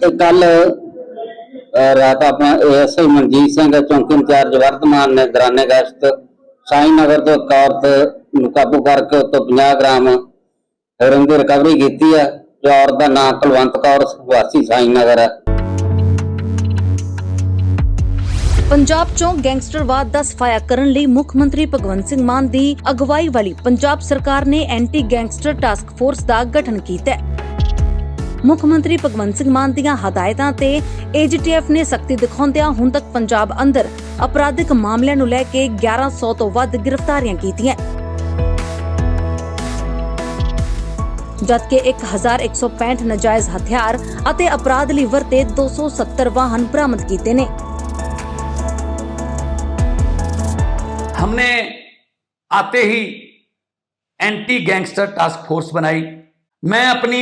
ਤੇ ਕੱਲ ਰਾਤ ਆਪਣਾ ਏਐਸਆਈ ਮਨਜੀਤ ਸਿੰਘ, ਚੌਂਕੀ ਇੰਚਾਰਜ ਵਰਤਮਾਨ ਨੇ ਦਰਾਨੇ ਗਸ਼ਤ ਸਾਈ ਨਗਰ ਤੋਂ ਔਰਤ ਨੂੰ ਕਾਬੂ ਕਰਕੇ ਉਤੋਂ 50 ਗ੍ਰਾਮ ਹੈਰੋਇਨ ਦੀ ਰਿਕਵਰੀ ਕੀਤੀ ਹੈ। ਤੇ ਔਰਤ ਦਾ ਨਾਮ ਕੁਲਵੰਤ ਕੌਰ, ਵਾਸੀ ਸਾਈ ਨਗਰ ਹੈ। ਪੰਜਾਬ 'ਚੋਂ ਗੈਂਗਸਟਰਵਾਦ ਦਾ ਸਫਾਇਆ ਕਰਨ ਲਈ ਮੁੱਖ ਮੰਤਰੀ ਭਗਵੰਤ ਸਿੰਘ ਮਾਨ ਦੀ ਅਗਵਾਈ ਵਾਲੀ ਪੰਜਾਬ ਸਰਕਾਰ ਨੇ ਐਂਟੀ ਗੈਂਗਸਟਰ ਟਾਸਕ ਫੋਰਸ ਦਾ ਗਠਨ ਕੀਤਾ ਹੈ। ਮੁੱਖ ਮੰਤਰੀ ਭਗਵੰਤ ਸਿੰਘ ਮਾਨ ਦੀਆਂ ਹਦਾਇਤਾਂ ਤੇ ਏਜੀਟੀਐਫ ਨੇ ਸਖਤੀ ਦਿਖਾਉਂਦਿਆਂ ਹੁਣ ਤੱਕ ਪੰਜਾਬ ਅੰਦਰ ਅਪਰਾਧਿਕ ਮਾਮਲਿਆਂ ਨੂੰ ਲੈ ਕੇ 1100 ਤੋਂ ਵੱਧ ਗ੍ਰਿਫਤਾਰੀਆਂ ਕੀਤੀਆਂ ਜਦਕਿ 1165 ਨਜਾਇਜ਼ ਹਥਿਆਰ ਅਤੇ ਅਪਰਾਧ ਲਈ ਵਰਤੇ 270 ਵਾਹਨ ਬਰਾਮਦ ਕੀਤੇ ਨੇ हमने आते ही एंटी गैंगस्टर टास्क फोर्स बनाई मैं अपनी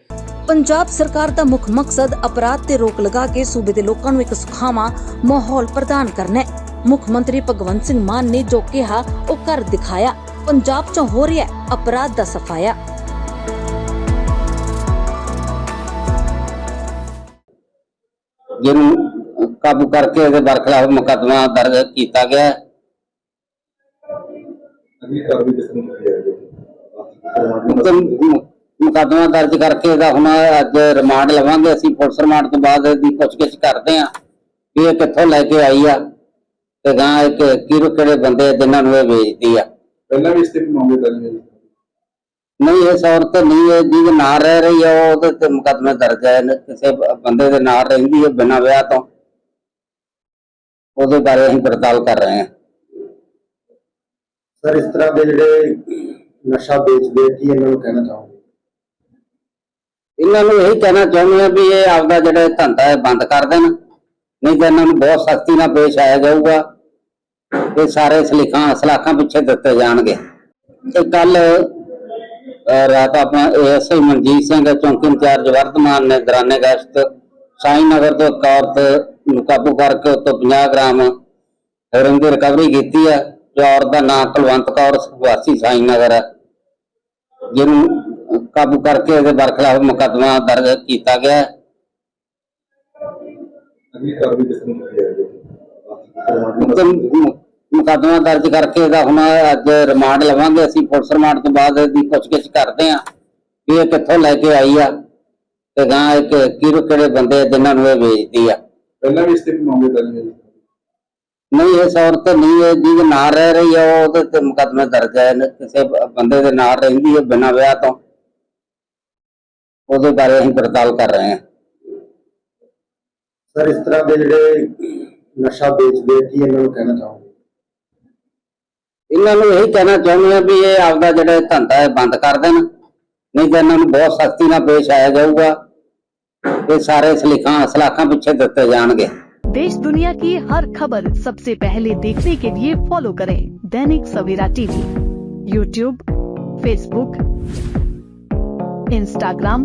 ਪੰਜਾਬ ਸਰਕਾਰ ਦਾ ਮੁੱਖ ਮਕਸਦ ਅਪਰਾਧ ਤੇ ਰੋਕ ਲਗਾ ਕੇ ਸੂਬੇ ਦੇ ਲੋਕਾਂ ਨੂੰ ਇੱਕ ਸੁਖਾਵਾਂ ਮਾਹੌਲ ਪ੍ਰਦਾਨ ਕਰਨਾ ਹੈ। ਮੁੱਖ ਮੰਤਰੀ ਭਗਵੰਤ ਸਿੰਘ ਮਾਨ ਨੇ ਜੋ ਕਿਹਾ ਉਹ ਕਰ ਦਿਖਾਇਆ। ਪੰਜਾਬ 'ਚ ਹੋ ਰਿਹਾ ਹੈ ਅਪਰਾਧ ਦਾ ਸਫਾਇਆ। ਜਿਹਨੂੰ ਕਾਬੂ ਕਰਕੇ ਇਹਦੇ ਬਰਖਲਾਫ ਮੁਕੱਦਮਾ ਦਰਜ ਕੀਤਾ ਗਿਆ ਹੈ। ਅਗਲੀ ਕਾਰਵਾਈ ਕਿਸ ਨੂੰ ਕੀਤੀ ਜਾਏਗੀ ਮੁਕੱਦਮਾ ਦਰਜ ਕਰਕੇ ਇਹਦਾ ਹੁਣ ਅੱਜ ਰਿਮਾਂਡ ਲਵਾਂਗੇ। ਅਸੀਂ ਪੁਲਿਸ ਰਿਮਾਂਡ ਤੋਂ ਬਾਅਦ ਇਹਦੀ ਪੁੱਛਗਿੱਛ ਕਰਦੇ ਹਾਂ ਵੀ ਇਹ ਕਿੱਥੋਂ ਲੈ ਕੇ ਆਈ ਆ ਤੇ ਗਾਂ ਇੱਕ ਕਿਹੜੇ ਕਿਹੜੇ ਬੰਦੇ ਆ ਜਿਨ੍ਹਾਂ ਨੂੰ ਇਹ ਵੇਚਦੀ ਆ। ਪਹਿਲਾਂ ਵੀ ਇਸ ਤੇ ਮਾਮਲੇ ਦਰਜ ਨੇ ਨਹੀਂ ਇਹ ਔਰਤ ਨਹੀਂ ਹੈ ਜਿਹਦੇ ਨਾਲ ਰਹਿ ਰਹੀ ਹੈ ਉਹ ਉਹਦੇ ਤੇ ਮੁਕੱਦਮੇ ਦਰਜ ਹੈ ਕਿਸੇ ਬੰਦੇ ਦੇ ਨਾਲ ਰਹਿੰਦੀ ਹੈ ਬਿਨਾਂ ਵਿਆਹ ਤੋਂ। ਉਹਦੇ ਬਾਰੇ ਅਸੀਂ ਪੜਤਾਲ ਕਰ ਰਹੇ ਹਾਂ। ਸਰ ਇਸ ਤਰ੍ਹਾਂ ਦੇ ਜਿਹੜੇ ਨਸ਼ਾ ਵੇਚਦੇ ਆ, ਕੀ ਇਹਨਾਂ ਨੂੰ ਕਹਿਣਾ ਚਾਹੋਗੇ? ਇਹਨਾਂ ਨੂੰ ਇਹੀ ਕਹਿਣਾ ਚਾਹੁੰਦੇ ਆ ਵੀ ਇਹ ਆਪਦਾ ਜਿਹੜਾ ਇਹ ਧੰਦਾ ਹੈ ਬੰਦ ਕਰ ਦੇਣ। ਨਹੀਂ ਤਾਂ ਇਹਨਾਂ ਨੂੰ ਬਹੁਤ ਸਖਤੀ ਨਾਲ ਪੇਸ਼ ਆਇਆ ਜਾਊਗਾ। ਇਹ ਸਾਰੇ ਸਲੀਖਾਂ ਸਲਾਖਾਂ ਪਿੱਛੇ ਦਿੱਤੇ ਜਾਣਗੇ। ਤੇ ਕੱਲ ਰਾਤ ਆਪਣਾ ਏਐਸਆਈ ਮਨਜੀਤ ਸਿੰਘ ਚੌਂਕੀ ਇੰਚਾਰਜ ਵਰਤਮਾਨ ਨੇ ਦਰਾਨੇ ਗਸ਼ਤ ਸਾਈ ਨਗਰ ਤੋਂ ਇੱਕ ਔਰਤ ਨੂੰ ਕਾਬੂ ਕਰਕੇ ਉਤੋਂ 50 ਗ੍ਰਾਮ ਹੈਰੋਇਨ ਦੀ ਰਿਕਵਰੀ ਕੀਤੀ ਹੈ। ਤੇ ਔਰਤ ਦਾ ਨਾਮ ਕੁਲਵੰਤ ਕੌਰ ਵਾਸੀ ਸਾਈ ਨਗਰ ਹੈ। ਜਿਹਨੂੰ ਕਾਬੂ ਕਰਕੇ ਇਹਦੇ ਬਰਖਲਾਫ ਮੁਕੱਦਮਾ ਦਰਜ ਕੀਤਾ ਗਿਆ ਹੈ। ਅਗਲੀ ਕਾਰਵਾਈ ਕਿਸ ਨੂੰ ਕੀਤੀ ਜਾਏਗੀ ਤੇ ਮੁ- ਮੁਕੱਦਮਾ ਦਰਜ ਕਰਕੇ ਇਹਦਾ ਹੁਣ ਅੱਜ ਰਿਮਾਂਡ ਲਵਾਂਗੇ। ਅਸੀਂ ਪੁਲਿਸ ਰਿਮਾਂਡ ਤੋਂ ਬਾਅਦ ਇਹਦੀ ਪੁੱਛਗਿੱਛ ਕਰਦੇ ਹਾਂ ਵੀ ਇਹ ਕਿੱਥੋਂ ਲੈ ਕੇ ਆਈ ਆ ਤੇ ਗਾਂ ਇੱਕ ਕਿਹੜੇ ਕਿਹੜੇ ਬੰਦੇ ਆ ਜਿਨ੍ਹਾਂ ਨੂੰ ਇਹ ਵੇਚਦੀ ਆ। ਪਹਿਲਾਂ ਵੀ ਇਸ ਤੇ ਕੋਈ ਮਾਮਲੇ ਦਰਜ ਨੇ ਨਹੀਂ ਇਹ ਔਰਤ ਨਹੀਂ ਹੈ ਜਿਹਦੇ ਨਾਲ ਰਹਿ ਰਹੀ ਹੈ ਉਹ ਉਹਦੇ ਤੇ ਮੁਕੱਦਮੇ ਦਰਜ ਹੈ ਨ- ਕਿਸੇ ਬ- ਬੰਦੇ ਦੇ ਨਾਲ ਰਹਿੰਦੀ ਹੈ ਬਿਨਾਂ ਵਿਆਹ ਤੋਂ। ਉਹਦੇ ਬਾਰੇ ਅਸੀਂ ਪੜਤਾਲ ਕਰ ਰਹੇ ਹਾਂ ਸਰ ਇਸ ਤਰ੍ਹਾਂ ਦੇ ਜਿਹੜੇ ਨਸ਼ਾ ਵੇਚਦੇ ਆ, ਕੀ ਇਹਨਾਂ ਨੂੰ ਕਹਿਣਾ ਚਾਹੋਗੇ ਇਹਨਾਂ ਨੂੰ ਇਹੀ ਕਹਿਣਾ ਚਾਹੁੰਦੇ ਆ ਵੀ ਇਹ ਆਪਦਾ ਜਿਹੜਾ ਇਹ ਧੰਦਾ ਹੈ ਬੰਦ ਕਰ ਦੇਣ ਨਹੀਂ ਤਾਂ ਇਹਨਾਂ ਨੂੰ ਬਹੁਤ ਸਖਤੀ ਨਾਲ ਪੇਸ਼ ਆਇਆ ਜਾਊਗਾ ਇਹ ਸਾਰੇ ਸਲੀਖਾਂ ਸਲਾਖਾਂ ਪਿੱਛੇ ਦਿੱਤੇ ਜਾਣਗੇ देश दुनिया की हर खबर सबसे पहले देखने के लिए फॉलो करें Dainik Savera TV YouTube Facebook Instagram